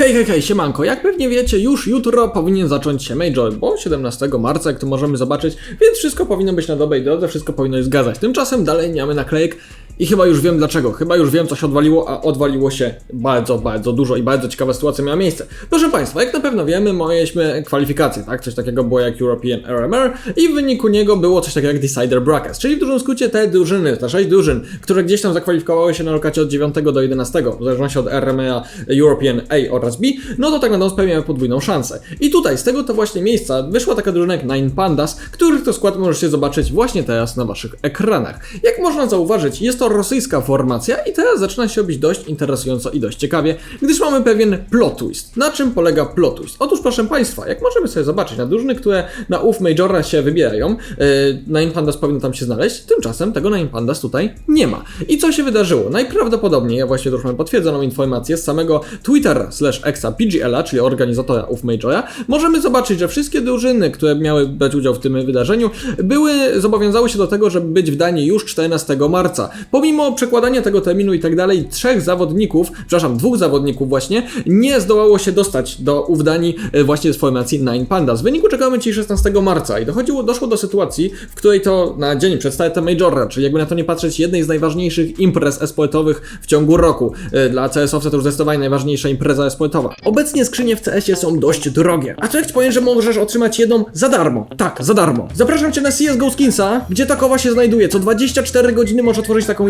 Hej, hej, hej, siemanko. Jak pewnie wiecie, już jutro powinien zacząć się Major, bo 17 marca, jak to możemy zobaczyć, więc wszystko powinno być na dobrej drodze, wszystko powinno się zgadzać. Tymczasem dalej nie mamy naklejek i chyba już wiem dlaczego. Chyba już wiem, co się odwaliło, a odwaliło się bardzo, bardzo dużo i bardzo ciekawa sytuacja miała miejsce. Proszę Państwa, jak na pewno wiemy, mieliśmy kwalifikacje, tak? Coś takiego było jak European RMR i w wyniku niego było coś takiego jak Decider Brackets, czyli w dużym skrócie te drużyny, te 6 drużyn, które gdzieś tam zakwalifikowały się na lokacie od 9 do 11, w zależności od RMA, European A oraz B, no to tak naprawdę spełniają podwójną szansę. I tutaj, z tego to właśnie miejsca, wyszła taka drużyna jak Nine Pandas, których to skład możecie zobaczyć właśnie teraz na Waszych ekranach. Jak można zauważyć, jest to rosyjska formacja i teraz zaczyna się robić dość interesująco i dość ciekawie, gdyż mamy pewien plot twist. Na czym polega plot twist? Otóż proszę Państwa, jak możemy sobie zobaczyć, na drużyny, które na ów Majora się wybierają, yy, Nine Pandas powinno tam się znaleźć, tymczasem tego Nine Pandas tutaj nie ma. I co się wydarzyło? Najprawdopodobniej, ja właśnie mam potwierdzoną informację z samego Twittera slash exa PGL-a, czyli organizatora ów Majora, możemy zobaczyć, że wszystkie drużyny, które miały brać udział w tym wydarzeniu, były, zobowiązały się do tego, żeby być w Danii już 14 marca. Pomimo przekładania tego terminu i tak dalej, trzech zawodników, przepraszam, dwóch zawodników właśnie, nie zdołało się dostać do ów Danii e, właśnie z formacji Nine Pandas. W wyniku czekamy dzisiaj 16 marca i dochodziło, doszło do sytuacji, w której to na dzień przed startem Majora, czyli jakby na to nie patrzeć, jednej z najważniejszych imprez esportowych w ciągu roku. E, Dla CS-owca to już zdecydowanie najważniejsza impreza esportowa. Obecnie skrzynie w CS-ie są dość drogie. A co jak ci powiem, że możesz otrzymać jedną za darmo? Tak, za darmo. Zapraszam cię na CSGO Skinsa, gdzie takowa się znajduje. Co 24 godziny możesz otworzyć taką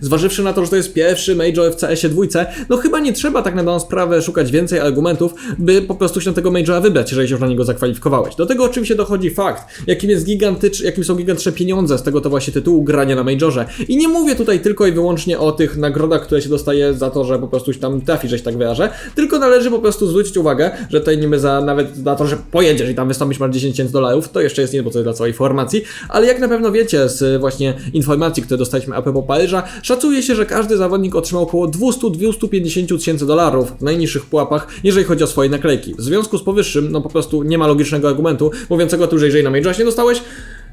Zważywszy na to, że to jest pierwszy Major w CS-ie dwójce, no chyba nie trzeba tak na dobrą sprawę szukać więcej argumentów, by po prostu się na tego Majora wybrać, jeżeli się już na niego zakwalifikowałeś. Do tego oczywiście dochodzi fakt, jakim jest gigantycz, jakim są gigantyczne pieniądze z tego to właśnie tytułu grania na Majorze. I nie mówię tutaj tylko i wyłącznie o tych nagrodach, które się dostaje za to, że po prostu tam trafi, że się tak wyrażę, tylko należy po prostu zwrócić uwagę, że tutaj niby za nawet za to, że pojedziesz i tam wystąpisz masz 10 tysięcy dolarów, to jeszcze jest nie, bo to jest dla całej formacji, ale jak na pewno wiecie z właśnie informacji, które dostaliśmy a propos Paryża, Szacuje się, że każdy zawodnik otrzymał około 200-250 tysięcy dolarów w najniższych pułapach, jeżeli chodzi o swoje naklejki. W związku z powyższym, no po prostu nie ma logicznego argumentu mówiącego tu, że jeżeli na Majorze nie dostałeś,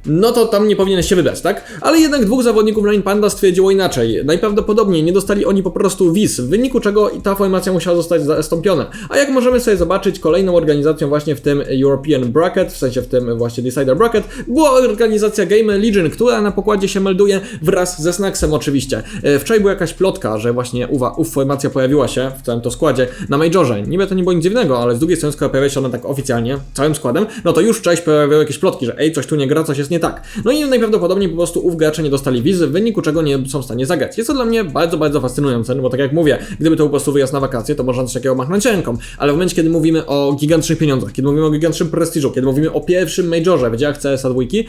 no to tam nie powinieneś się wybrać, tak? Ale jednak dwóch zawodników Line Panda stwierdziło inaczej. Najprawdopodobniej nie dostali oni po prostu wiz, w wyniku czego ta formacja musiała zostać zastąpiona. A jak możemy sobie zobaczyć, kolejną organizacją właśnie w tym European Bracket, w sensie w tym właśnie Decider Bracket, była organizacja Game Legion, która na pokładzie się melduje wraz ze Snacksem oczywiście. E, Wczoraj była jakaś plotka, że właśnie uwa, ów formacja pojawiła się w całym to składzie na Majorze. Niby to nie było nic dziwnego, ale z drugiej strony skoro pojawia się ona tak oficjalnie, całym składem, no to już wczoraj pojawiały jakieś plotki, że ej, coś tu nie gra, coś jest nie tak. No i najprawdopodobniej po prostu ów gracze nie dostali wizy, w wyniku czego nie są w stanie zagrać. Jest to dla mnie bardzo, bardzo fascynujące, no bo tak jak mówię, gdyby to po prostu wyjazd na wakacje, to można coś takiego machnąć ręką, ale w momencie, kiedy mówimy o gigantycznych pieniądzach, kiedy mówimy o gigantycznym prestiżu, kiedy mówimy o pierwszym majorze w dziejach CS-a dwójki,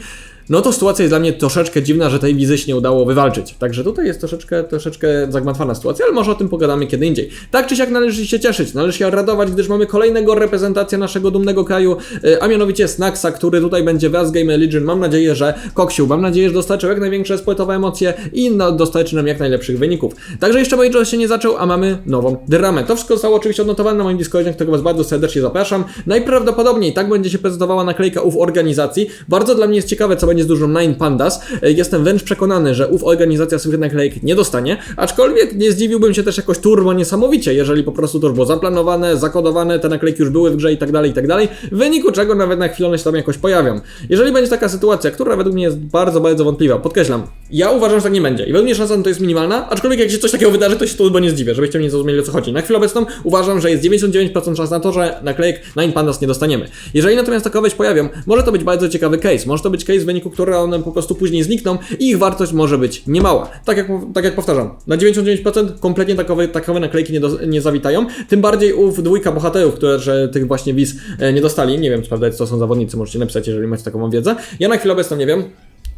no to sytuacja jest dla mnie troszeczkę dziwna, że tej wizy się nie udało wywalczyć. Także tutaj jest troszeczkę, troszeczkę zagmatwana sytuacja, ale może o tym pogadamy kiedy indziej. Tak czy siak należy się cieszyć, należy się radować, gdyż mamy kolejnego reprezentacja naszego dumnego kraju, e, a mianowicie Snacksa, który tutaj będzie wraz Game Legion. Mam nadzieję, że Koksiu, mam nadzieję, że dostarczył jak największe sportowe emocje i no, dostarczy nam jak najlepszych wyników. Także jeszcze Major się nie zaczął, a mamy nową dramę. To wszystko zostało oczywiście odnotowane na moim Discordzie, którego Was bardzo serdecznie zapraszam. Najprawdopodobniej tak będzie się prezentowała naklejka ów organizacji. Bardzo dla mnie jest ciekawe, co będzie z dużą Nine Pandas. E, Jestem wręcz przekonany, że ów organizacja swych naklejek nie dostanie, aczkolwiek nie zdziwiłbym się też jakoś turbo niesamowicie, jeżeli po prostu to już było zaplanowane, zakodowane, te naklejki już były w grze i tak dalej, i tak dalej, w wyniku czego nawet na chwilę one się tam jakoś pojawią. Jeżeli będzie taka sytuacja, która według mnie jest bardzo, bardzo wątpliwa, podkreślam, ja uważam, że tak nie będzie i według mnie szansa to jest minimalna, aczkolwiek jak się coś takiego wydarzy, to się turbo nie zdziwię, żebyście mnie zrozumieli o co chodzi. Na chwilę obecną uważam, że jest 99% szans na to, że naklejek Nine Pandas nie dostaniemy. Jeżeli natomiast takowe się pojawią, może to być bardzo ciekawy case, może to być case, w wyniku którego one po prostu później znikną i ich wartość może być niemała. Tak jak, tak jak powtarzam, na 99% kompletnie takowe, takowe naklejki nie, do, nie zawitają, tym bardziej ów dwójka bohaterów, które że tych właśnie wiz e, nie dostali, nie wiem, czy prawda, co są zawodnicy, możecie napisać, jeżeli macie taką wiedzę. Ja na chwilę obecną nie wiem,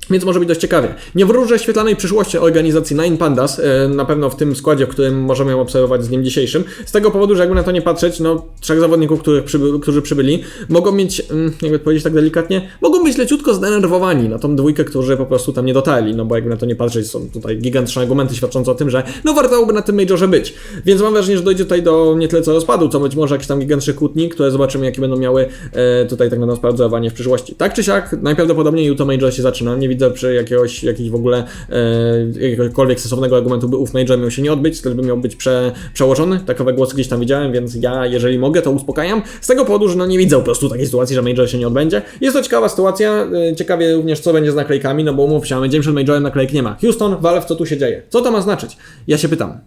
Więc może być dość ciekawie. Nie wróżę świetlanej przyszłości organizacji Nine Pandas, e, na pewno w tym składzie, w którym możemy ją obserwować z dniem dzisiejszym. Z tego powodu, że jakby na to nie patrzeć, no trzech zawodników, których przyby, którzy przybyli, mogą mieć, mm, jakby powiedzieć tak delikatnie, mogą być leciutko zdenerwowani na tą dwójkę, którzy po prostu tam nie dotarli, no bo jakby na to nie patrzeć, są tutaj gigantyczne argumenty świadczące o tym, że no warto byłoby na tym majorze być. Więc mam wrażenie, że dojdzie tutaj do nie tyle co rozpadu, co być może jakiś tam gigantyczny kłótni, które zobaczymy, jakie będą miały e, tutaj tak naprawdę sprawdzowanie w przyszłości. Tak czy siak, najprawdopodobniej Utah Major się zaczyna. Nie widzę przy jakiegoś, jakiś w ogóle e, jakiegokolwiek sensownego argumentu, by ów Major miał się nie odbyć, tylko by miał być prze, przełożony. Takowe głosy gdzieś tam widziałem, więc ja, jeżeli mogę, to uspokajam. Z tego powodu, że no nie widzę po prostu takiej sytuacji, że Major się nie odbędzie. Jest to ciekawa sytuacja. E, ciekawie również, co będzie z naklejkami, no bo umów się, dzień przed Majorem naklejek nie ma. Houston, Valve, co tu się dzieje? Co to ma znaczyć? Ja się pytam.